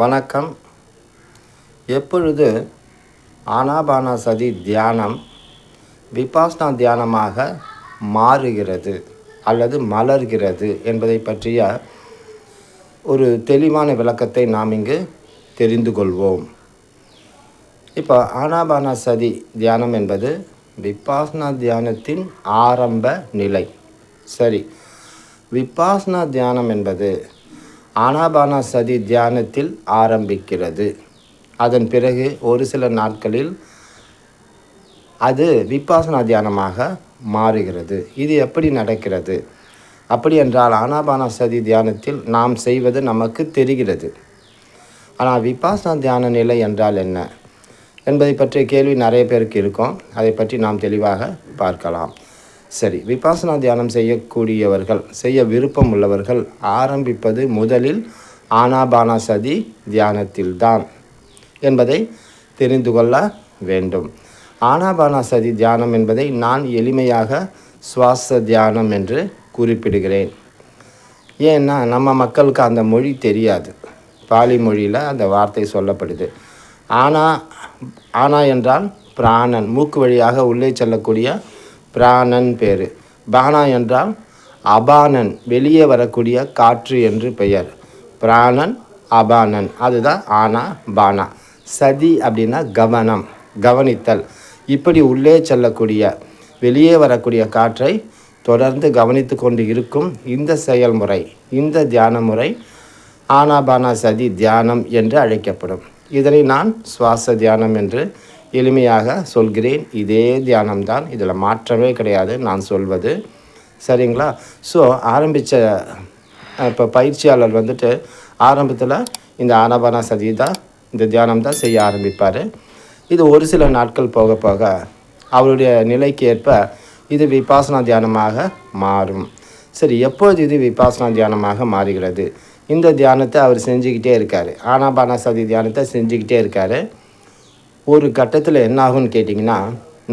வணக்கம். எப்பொழுது ஆனாபானா சதி தியானம் விபாஸ்னா தியானமாக மாறுகிறது அல்லது மலர்கிறது என்பதை பற்றிய ஒரு தெளிவான விளக்கத்தை நாம் இங்கு தெரிந்து கொள்வோம். இப்போ ஆனாபானா சதி தியானம் என்பது விபாஸ்னா தியானத்தின் ஆரம்ப நிலை. சரி. விபாஸ்னா தியானம் என்பது ஆனாபானா சதி தியானத்தில் ஆரம்பிக்கிறது. அதன் பிறகு ஒரு சில நாட்களில் அது விபாசனா தியானமாக மாறுகிறது. இது எப்படி நடக்கிறது? அப்படி என்றால் ஆனாபானா சதி தியானத்தில் நாம் செய்வது நமக்கு தெரிகிறது. ஆனால் விபாசனா தியான நிலை என்றால் என்ன? என்பதை பற்றிய கேள்வி நிறைய பேருக்கு இருக்கும். அதை பற்றி நாம் தெளிவாக பார்க்கலாம். சரி விபாசனா தியானம் செய்யக்கூடியவர்கள் செய்ய விருப்பம் உள்ளவர்கள் ஆரம்பிப்பது முதலில் ஆனாபானா சதி தியானத்தில்தான் என்பதை தெரிந்து கொள்ள வேண்டும். ஆனாபானா சதி தியானம் என்பதை நான் எளிமையாக சுவாச தியானம் என்று குறிப்பிடுகிறேன். ஏன்னா நம்ம மக்களுக்கு அந்த மொழி தெரியாது. பாலி மொழியில் அந்த வார்த்தை சொல்லப்படுது. ஆனா ஆனா என்றால் பிராணன் மூக்கு வழியாக உள்ளே செல்லக்கூடிய பிராணன் பேர். பானா என்றால் அபானன் வெளியே வரக்கூடிய காற்று என்று பெயர். பிராணன் அபானன். அதுதான் ஆனா பானா. சதி அப்படின்னா கவனம் கவனித்தல். இப்படி உள்ளே செல்லக்கூடிய வெளியே வரக்கூடிய காற்றை தொடர்ந்து கவனித்து கொண்டு இருக்கும் இந்த செயல்முறை இந்த தியான முறை ஆனாபானா சதி தியானம் என்று அழைக்கப்படும். இதனை நான் சுவாச தியானம் என்று எளிமையாக சொல்கிறேன். இதே தியானம்தான். இதில் மாற்றமே கிடையாது நான் சொல்வது. சரிங்களா? ஸோ ஆரம்பித்த இப்போ பயிற்சியாளர் வந்துட்டு ஆரம்பத்தில் இந்த ஆனபான சதி தான் இந்த தியானம் தான் செய்ய ஆரம்பிப்பார். இது ஒரு சில நாட்கள் போக போக அவருடைய நிலைக்கு ஏற்ப இது விபாசனா தியானமாக மாறும். சரி எப்போது இது விபாசனா தியானமாக மாறுகிறது? இந்த தியானத்தை அவர் செஞ்சுக்கிட்டே இருக்கார். ஆனாபான சதி தியானத்தை செஞ்சுக்கிட்டே இருக்கார். ஒரு கட்டத்தில் என்ன ஆகும்னு கேட்டிங்கன்னா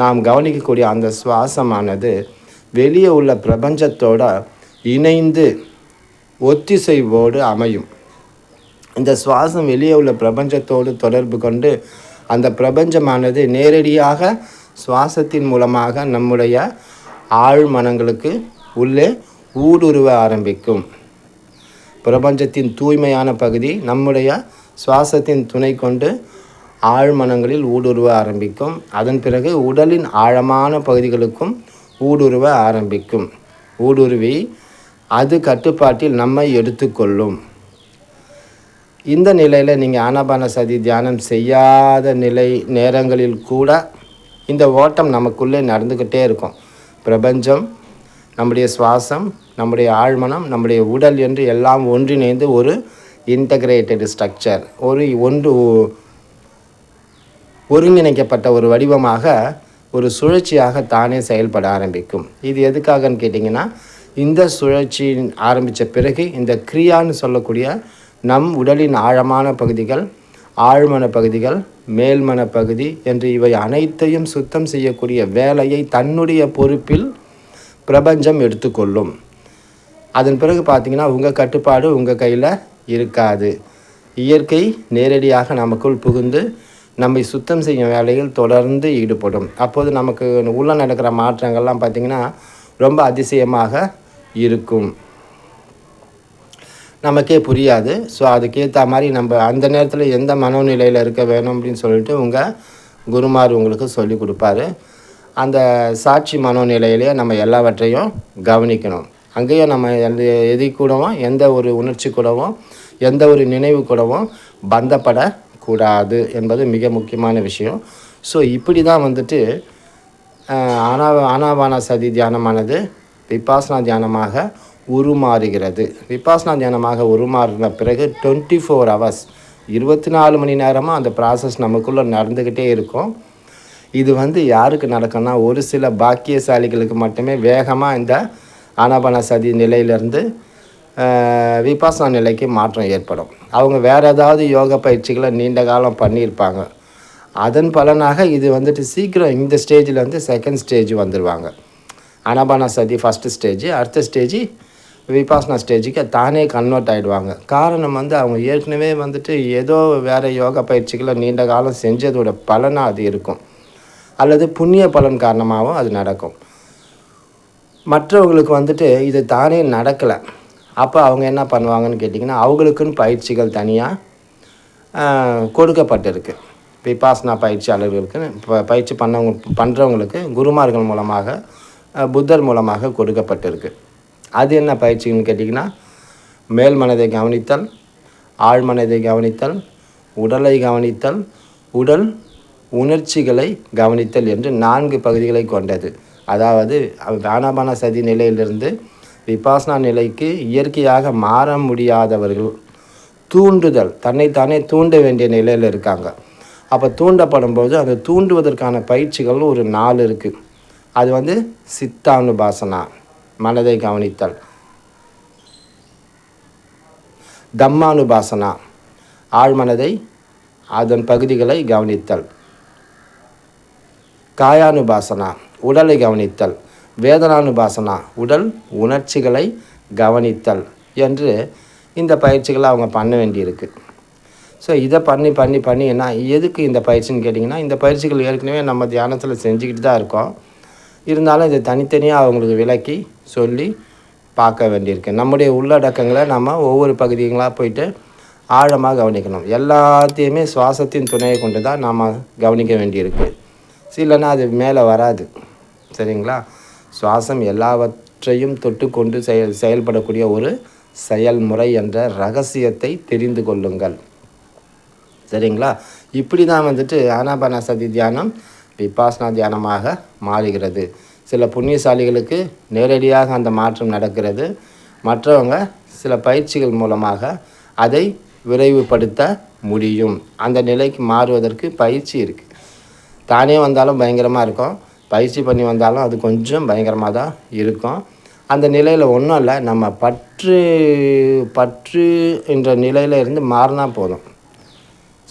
நாம் கவனிக்கக்கூடிய அந்த சுவாசமானது வெளியே உள்ள பிரபஞ்சத்தோட இணைந்து ஒத்திசைவோடு அமையும். இந்த சுவாசம் வெளியே உள்ள பிரபஞ்சத்தோடு தொடர்பு கொண்டு அந்த பிரபஞ்சமானது நேரடியாக சுவாசத்தின் மூலமாக நம்முடைய ஆழ்மனங்களுக்கு உள்ளே ஊடுருவ ஆரம்பிக்கும். பிரபஞ்சத்தின் தூய்மையான பகுதி நம்முடைய சுவாசத்தின் துணை கொண்டு ஆழ்மனங்களில் ஊடுருவ ஆரம்பிக்கும். அதன் பிறகு உடலின் ஆழமான பகுதிகளுக்கும் ஊடுருவ ஆரம்பிக்கும். ஊடுருவி அது கட்டுப்பாட்டில் நம்மை எடுத்துக்கொள்ளும். இந்த நிலையில் நீங்கள் ஆனாபான சதி தியானம் செய்யாத நிலை நேரங்களில் கூட இந்த ஓட்டம் நமக்குள்ளே நடந்துக்கிட்டே இருக்கும். பிரபஞ்சம் நம்முடைய சுவாசம் நம்முடைய ஆழ்மனம் நம்முடைய உடல் என்று எல்லாம் ஒன்றிணைந்து ஒரு இன்டகிரேட்டட் ஸ்ட்ரக்சர் ஒரு ஒன்று ஒருங்கிணைக்கப்பட்ட ஒரு வடிவமாக ஒரு சுழற்சியாக தானே செயல்பட ஆரம்பிக்கும். இது எதுக்காகன்னு கேட்டிங்கன்னா இந்த சுழற்சி ஆரம்பித்த பிறகு இந்த கிரியான்னு சொல்லக்கூடிய நம் உடலின் ஆழமான பகுதிகள் ஆழ்மன பகுதிகள் மேல்மன பகுதி என்று இவை அனைத்தையும் சுத்தம் செய்யக்கூடிய வேலையை தன்னுடைய பொறுப்பில் பிரபஞ்சம் எடுத்துக்கொள்ளும். அதன் பிறகு பார்த்திங்கன்னா உங்கள் கட்டுப்பாடு உங்கள் கையில் இருக்காது. இயற்கை நேரடியாக நமக்குள் புகுந்து நம்மை சுத்தம் செய்யும் வேலையில் தொடர்ந்து ஈடுபடும். அப்போது நமக்கு உள்ளே நடக்கிற மாற்றங்கள்லாம் பார்த்திங்கன்னா ரொம்ப அதிசயமாக இருக்கும். நமக்கே புரியாது. ஸோ அதுக்கேற்ற மாதிரி நம்ம அந்த நேரத்தில் எந்த மனோநிலையில் இருக்க வேணும் அப்படின்னு சொல்லிட்டு உங்கள் குருமார் உங்களுக்கு சொல்லி கொடுப்பாரு. அந்த சாட்சி மனோநிலையிலேயே நம்ம எல்லாவற்றையும் கவனிக்கணும். அங்கேயும் நம்ம எந்த எதி கூடவும் எந்த ஒரு உணர்ச்சி கூடவும் எந்த ஒரு நினைவு கூடவும் பந்தப்பட கூடாது என்பது மிக முக்கியமான விஷயம். ஸோ இப்படி தான் வந்துட்டு ஆனா ஆனாபான சதி தியானமானது விபாசனா தியானமாக உருமாறுகிறது. விபாசனா தியானமாக உருமாறின பிறகு டுவெண்ட்டி ஃபோர் ஹவர்ஸ் இருபத்தி நாலு மணி நேரமாக அந்த ப்ராசஸ் நமக்குள்ளே நடந்துக்கிட்டே இருக்கும். இது வந்து யாருக்கு நடக்கும்னா ஒரு சில பாக்கியசாலிகளுக்கு மட்டுமே வேகமாக இந்த ஆனாபான சதி நிலையிலேருந்து விபாசனா நிலைக்கு மாற்றம் ஏற்படும். அவங்க வேறு ஏதாவது யோக பயிற்சிகளை நீண்ட காலம் பண்ணியிருப்பாங்க. அதன் பலனாக இது வந்துட்டு சீக்கிரம் இந்த ஸ்டேஜில் வந்து செகண்ட் ஸ்டேஜ் வந்துடுவாங்க அனபான சதி ஃபஸ்ட்டு ஸ்டேஜ் அடுத்த ஸ்டேஜ் விபாசனா ஸ்டேஜுக்கு தானே கன்வெர்ட் ஆகிடுவாங்க காரணம் வந்து அவங்க ஏற்கனவே வந்துட்டு ஏதோ வேறு யோகா பயிற்சிகளை நீண்ட காலம் செஞ்சதோட பலனாக அது இருக்கும். அல்லது புண்ணிய பலன் காரணமாகவும் அது நடக்கும். மற்றவங்களுக்கு வந்துட்டு இது தானே நடக்கலை. அப்போ அவங்க என்ன பண்ணுவாங்கன்னு கேட்டிங்கன்னா அவங்களுக்குன்னு பயிற்சிகள் தனியாக கொடுக்கப்பட்டிருக்கு. விபாசனா பயிற்சியாளர்களுக்கு இப்போ பயிற்சி பண்ணவங்க பண்ணுறவங்களுக்கு குருமார்கள் மூலமாக புத்தர் மூலமாக கொடுக்கப்பட்டிருக்கு. அது என்ன பயிற்சின்னு கேட்டிங்கன்னா மேல் மனதை கவனித்தல் ஆழ் மனதை கவனித்தல் உடலை கவனித்தல் உடல் உணர்ச்சிகளை கவனித்தல் என்று நான்கு பகுதிகளை கொண்டது. அதாவது ஆனாபான சதி நிலையிலிருந்து விபாசனா நிலைக்கு இயற்கையாக மாற முடியாதவர்கள் தூண்டுதல் தன்னைத்தானே தூண்ட வேண்டிய நிலையில் இருக்காங்க. அப்போ தூண்டப்படும் போது அந்த தூண்டுவதற்கான பயிற்சிகள் ஒரு நாள் இருக்குது அது வந்து சித்தானுபாசனா மனதை கவனித்தல். தம்மானுபாசனா ஆழ்மனதை அதன் பகுதிகளை கவனித்தல். காயானுபாசனா உடலை கவனித்தல். வேதனானுபாசனா உடல் உணர்ச்சிகளை கவனித்தல் என்று இந்த பயிற்சிகளை அவங்க பண்ண வேண்டியிருக்கு. ஸோ இதை பண்ணி பண்ணி பண்ணி என்ன எதுக்கு இந்த பயிற்சின்னு கேட்டிங்கன்னா இந்த பயிற்சிகள் ஏற்கனவே நம்ம தியானத்தில் செஞ்சுக்கிட்டு தான் இருக்கோம். இருந்தாலும் இதை தனித்தனியாக அவங்களுக்கு விளக்கி சொல்லி பார்க்க வேண்டியிருக்கு. நம்முடைய உள்ளடக்கங்களை நம்ம ஒவ்வொரு பகுதிகளாக போயிட்டு ஆழமாக கவனிக்கணும். எல்லாத்தையுமே சுவாசத்தின் துணையை கொண்டு தான் நாம் கவனிக்க வேண்டியிருக்கு. இல்லைன்னா அது மேலே வராது. சரிங்களா? சுவாசம் எல்லாவற்றையும் தொட்டுக்கொண்டு செயல் செயல்படக்கூடிய ஒரு செயல்முறை என்ற ரகசியத்தை தெரிந்து கொள்ளுங்கள். சரிங்களா? இப்படி தான் வந்துட்டு ஆனாபானசதி தியானம் விபாசனா தியானமாக மாறுகிறது. சில புண்ணியசாலிகளுக்கு நேரடியாக அந்த மாற்றம் நடக்கிறது. மற்றவங்க சில பயிற்சிகள் மூலமாக அதை விரைவுபடுத்த முடியும். அந்த நிலைக்கு மாறுவதற்கு பயிற்சி இருக்குது தானே வந்தாலும் பயங்கரமாக இருக்கும். பயிற்சி பண்ணி வந்தாலும் அது கொஞ்சம் பயங்கரமாக தான் இருக்கும். அந்த நிலையில் ஒன்றும் இல்லை. நம்ம பற்று பற்று என்ற நிலையில் இருந்து மாறினா போதும்.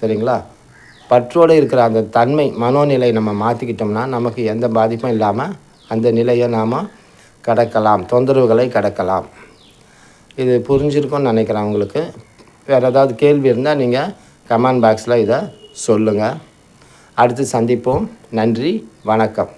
சரிங்களா? பற்றோடு இருக்கிற அந்த தன்மை மனோநிலை நம்ம மாற்றிக்கிட்டோம்னா நமக்கு எந்த பாதிப்பும் இல்லாமல் அந்த நிலையை நாம் கடக்கலாம். தொந்தரவுகளை கடக்கலாம். இது புரிஞ்சிருக்கும்னு நினைக்கிறேன் உங்களுக்கு. வேறு ஏதாவது கேள்வி இருந்தால் நீங்கள் கமெண்ட் பாக்ஸில் இதை சொல்லுங்கள் அடுத்து சந்திப்போம். நன்றி வணக்கம்.